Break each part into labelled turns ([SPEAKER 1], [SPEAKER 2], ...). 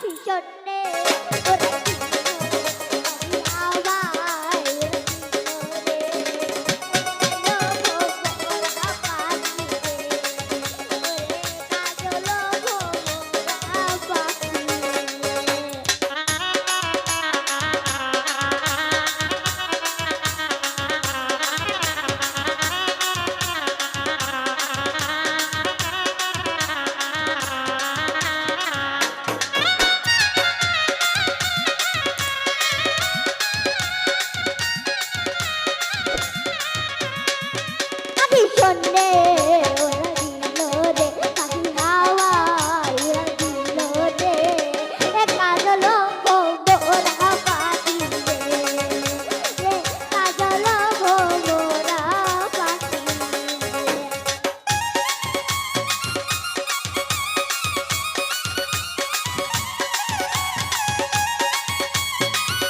[SPEAKER 1] tisu.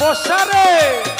[SPEAKER 2] বসারে
[SPEAKER 1] ভীষণে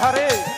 [SPEAKER 2] আহারে।